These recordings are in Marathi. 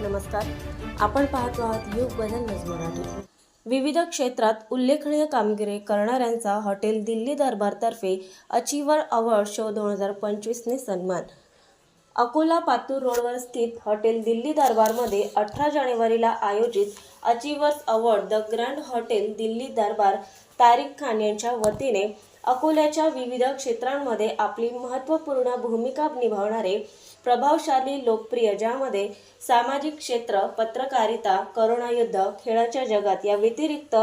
नमस्कार. आपण पाहतो आहात युग बदल न्यूज मराठी. विविध क्षेत्रात उल्लेखनीय कामगिरी करणाऱ्यांचा हॉटेल दिल्ली दरबारतर्फे अचिवर अवॉर्ड शो दोन हजार पंचवीसने सन्मान. अकोला पातूर रोडवर स्थित हॉटेल दिल्ली दरबारमध्ये अठरा जानेवारीला आयोजित achievers award the grand hotel Delhi Darbar Tarik Khan यांच्या वतीने अकोल्याच्या विविध क्षेत्रांमध्ये आपली महत्त्वपूर्ण भूमिका निभावणारे प्रभावशाली लोकप्रिय ज्यामध्ये सामाजिक क्षेत्र पत्रकारिता करोनायुद्ध खेळाच्या जगात या व्यतिरिक्त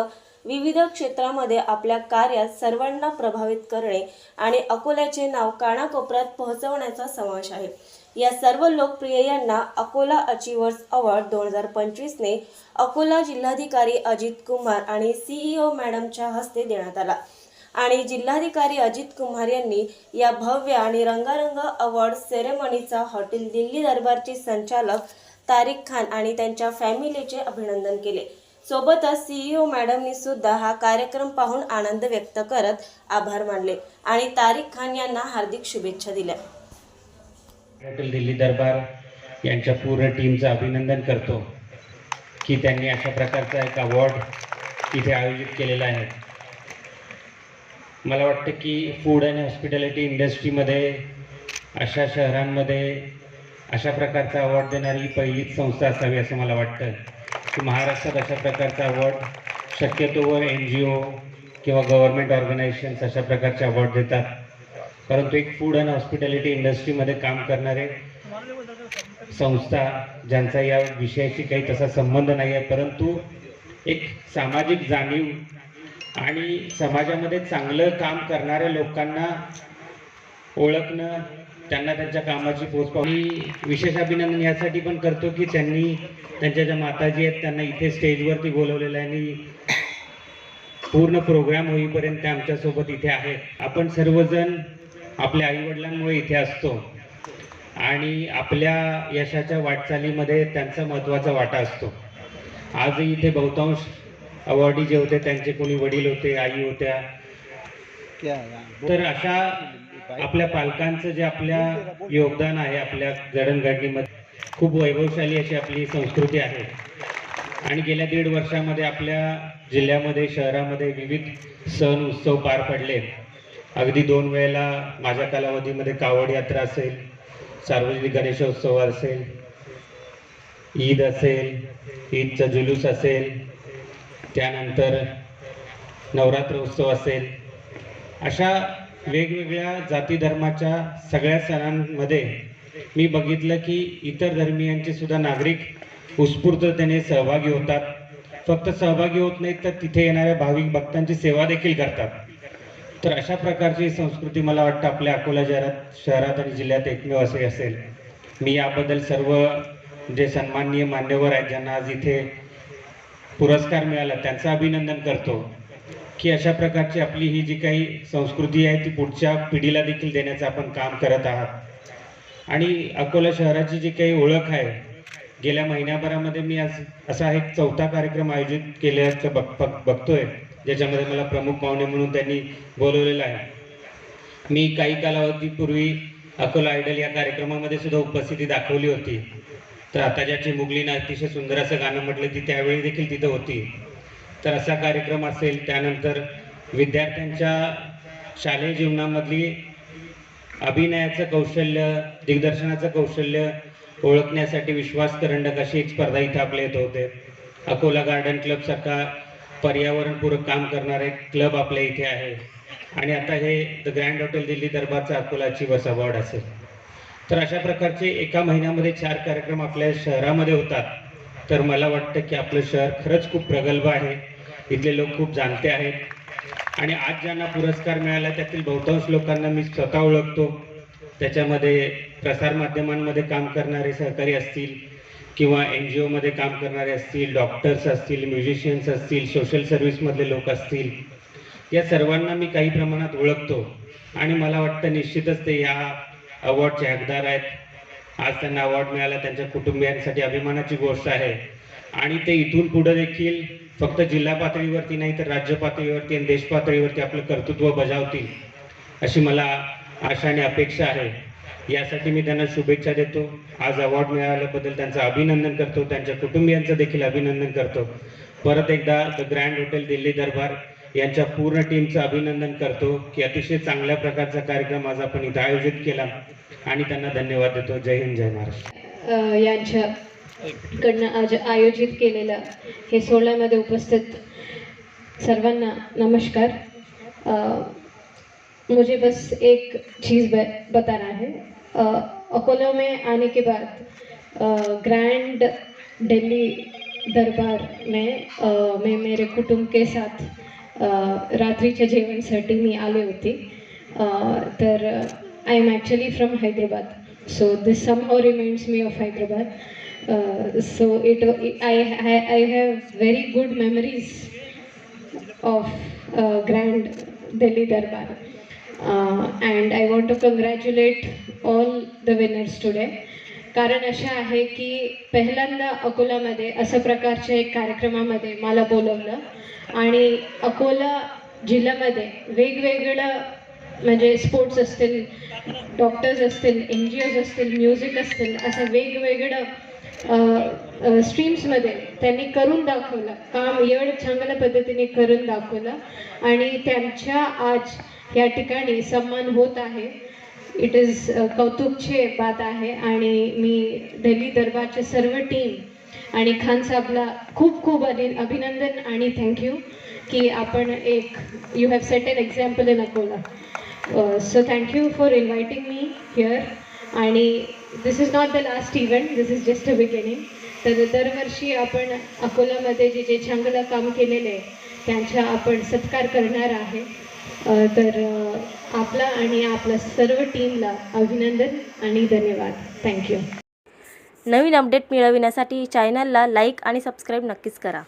विविध क्षेत्रामध्ये आपल्या कार्यात सर्वांना प्रभावित करणे आणि अकोल्याचे नाव कानाकोपऱ्यात पोहोचवण्याचा समावेश आहे. या सर्व लोकप्रिय यांना अकोला अचिव्हर्स अवॉर्ड दोन हजार पंचवीसने अकोला जिल्हाधिकारी अजित कुमार आणि सीईओ मॅडमच्या हस्ते देण्यात आला. आणि जिल्हाधिकारी अजित कुमार यांनी या भव्य आणि रंगारंग अवॉर्ड सेरेमनीचा हॉटेल दिल्ली दरबारचे संचालक तारिक खान आणि त्यांच्या फॅमिलीचे अभिनंदन केले. सोबतच सीईओ मॅडमनी सुद्धा हा कार्यक्रम पाहून आनंद व्यक्त करत आभार मानले आणि तारिक खान यांना हार्दिक शुभेच्छा दिल्या. हॉटेल दिल्ली दरबार यांच्या पूर्ण टीमचं अभिनंदन करतो की त्यांनी अशा प्रकारचा एक अवॉर्ड इथे आयोजित केलेला आहे. मला वाटतं की फूड अँड हॉस्पिटॅलिटी इंडस्ट्रीमध्ये अशा शहरांमध्ये अशा प्रकारचा अवॉर्ड देणारी पहिलीच संस्था असावी असं मला वाटतं. की महाराष्ट्रात अशा प्रकारचा अवॉर्ड शक्यतोवर एन जी ओ किंवा गव्हर्मेंट ऑर्गनायझेशन्स अशा प्रकारचे अवॉर्ड देतात. परंतु एक फूड अँड हॉस्पिटॅलिटी इंडस्ट्रीमध्ये काम करणारे संस्था ज्यांचा या विषयाशी काही तसा संबंध नाही आहे परंतु एक सामाजिक जाणीव आणि समाजामध्ये चांगलं काम करणाऱ्या लोकांना ओळखणं त्यांना त्यांच्या कामाची पोच मी विशेष अभिनंदन यासाठी पण करतो की त्यांनी त्यांच्या ज्या माताजी आहेत त्यांना इथे स्टेजवरती बोलवलेलं आहे. आणि पूर्ण प्रोग्राम होईपर्यंत ते आमच्यासोबत इथे आहेत. आपण सर्वजण आपल्या आईवडिलांमुळे इथे असतो. आणि आपल्या यशाच्या वाटचालीमध्ये त्यांचा महत्त्वाचा वाटा असतो. आजही इथे बहुतांश अवॉर्डी जे होते त्यांचे कोणी वडील होते आई होत्या. तर अशा आपल्या पालकांचं जे आपल्या योगदान आहे आपल्या जडणघडणीमध्ये खूप वैभवशाली अशी आपली संस्कृती आहे. आणि गेल्या दीड वर्षामध्ये आपल्या जिल्ह्यामध्ये शहरामध्ये विविध सण उत्सव पार पडले. अगदी दोन वेळेला माझ्या कालावधीमध्ये कावड यात्रा असेल सार्वजनिक गणेशोत्सव असेल ईद असेल ईदचा जुलूस असेल त्यानंतर नवरात्र उत्सव असेल. अशा वेगवेगळ्या जाती धर्माच्या सगळ्या सणांमध्ये मी बघितलं की इतर धर्मियांचे सुद्धा नागरिक उत्स्फूर्ततेने सहभागी होतात. फक्त सहभागी होत नाहीत तर तिथे येणाऱ्या भाविक भक्तांची सेवा देखील करतात. तर अशा प्रकारची संस्कृती मला वाटतं आपल्या अकोला शहरात शहरात आणि जिल्ह्यात एकमेव असे असेल. मी याबद्दल सर्व जे सन्माननीय मान्यवर आहेत ज्यांना आज इथे पुरस्कार मिळाला त्यांचं अभिनंदन करतो. की अशा प्रकारची आपली ही जी काही संस्कृती आहे ती पुढच्या पिढीला देखील देण्याचं आपण काम करत आहात. आणि अकोला शहराची जी काही ओळख आहे गेल्या महिन्याभरामध्ये मी आज असा एक चौथा कार्यक्रम आयोजित केल्याचं बघ बघ- बघतोय ज्याच्यामध्ये मला प्रमुख पाहुणे म्हणून त्यांनी बोलवलेलं आहे. मी काही कालावधीपूर्वी अकोला आयडल या कार्यक्रमामध्ये सुद्धा उपस्थिती दाखवली होती. तर आता ज्याची मुगलीनं अतिशय सुंदर असं गाणं म्हटलं ती त्यावेळी देखील तिथं होती. तर असा कार्यक्रम असेल त्यानंतर विद्यार्थ्यांच्या शालेय जीवनामधली अभिनयाचं कौशल्य दिग्दर्शनाचं कौशल्य ओळखण्यासाठी विश्वास करंडक अशी एक स्पर्धा इथं आपल्या येत होते. अकोला गार्डन क्लबसारखा पर्यावरणपूरक काम करणारे क्लब आपल्या इथे आहे. आणि आता हे द ग्रँड हॉटेल दिल्ली दरबारचा अकोलाची बस अवॉर्ड असेल. तर अशा प्रकारचे एका महिन्यामध्ये चार कार्यक्रम आपल्या शहरामध्ये होतात. तर मला वाटतं की आपलं शहर खरंच खूप प्रगल्भ आहे. इथले लोक खूप जाणते आहेत. आणि आज ज्यांना पुरस्कार मिळाला त्यातील बहुतांश लोकांना मी स्वतः ओळखतो. त्याच्यामध्ये प्रसारमाध्यमांमध्ये काम करणारे सहकारी असतील किंवा एन जी ओमध्ये काम करणारे असतील डॉक्टर्स असतील म्युझिशियन्स असतील सोशल सर्व्हिसमधले लोक असतील. या सर्वांना मी काही प्रमाणात ओळखतो. आणि मला वाटतं निश्चितच ते या अवॉर्डचे हकदार आहेत. आज त्यांना अवॉर्ड मिळाला त्यांच्या कुटुंबियांसाठी अभिमानाची गोष्ट आहे. आणि ते इथून पुढे देखील फक्त जिल्हा पातळीवरती नाही तर राज्य पातळीवरती आणि देश पातळीवरती आपलं कर्तृत्व बजावतील अशी मला आशा आणि अपेक्षा आहे. यासाठी मी त्यांना शुभेच्छा देतो. आज अवॉर्ड मिळाल्याबद्दल त्यांचं अभिनंदन करतो. त्यांच्या कुटुंबियांचं देखील अभिनंदन करतो. परत एकदा the grand hotel Delhi Darbar यांच्या पूर्ण टीमचं अभिनंदन करतो की अतिशय चांगल्या प्रकारचा कार्यक्रम आज आपण इथं आयोजित केला आणि त्यांना धन्यवाद देतो. जय हिंद जय महाराष्ट्र. यांच्याकडनं आज आयोजित केलेलं हे सोहळ्यामध्ये उपस्थित सर्वांना नमस्कार. अ, मुझे बस एक चीज़ बताना है. अकोला में आने के बाद ग्रैंड दिल्ली दरबार में आ, मैं मेरे कुटुंब के साथ रात्रीच्या जेवणासाठी मी आले होते. तर I am actually from Hyderabad so this some how reminds me of Hyderabad so it I I have very good memories of grand Delhi Darbar and I want to congratulate all the winners today कारण असे आहे की पहिल्यांदा अकोलामध्ये असं प्रकारच्या एक कार्यक्रमामध्ये मला बोलवलं. आणि अकोला जिल्ह्यामध्ये वेगवेगळं म्हणजे स्पोर्ट्स असतील डॉक्टर्स असतील एन जी ओज असतील म्युझिक असतील असं वेगवेगळं स्ट्रीम्समध्ये त्यांनी करून दाखवलं. काम एवढं चांगल्या पद्धतीने करून दाखवलं. आणि त्यांच्या आज या ठिकाणी सन्मान होत आहे. इट इज uh, कौतुकचे बात आहे आणि मी दिल्ली दरबारचे सर्व टीम आणि खान साहेबला खूप खूप अभि अभिनंदन आणि थँक्यू की आपण एक you have set an example in Akola so thank you for inviting me here आणि this is not the last event this is just a beginning तर दरवर्षी आपण अकोल्यामध्ये जे जे चांगलं काम केलेलं आहे त्यांचा आपण सत्कार करणार आहे. तर आपला आणि आपल्या सर्व टीमला अभिनंदन आणि धन्यवाद. थँक्यू नवीन अपडेट मिळविण्यासाठी चॅनलला लाईक आणि सबस्क्राईब नक्कीच करा.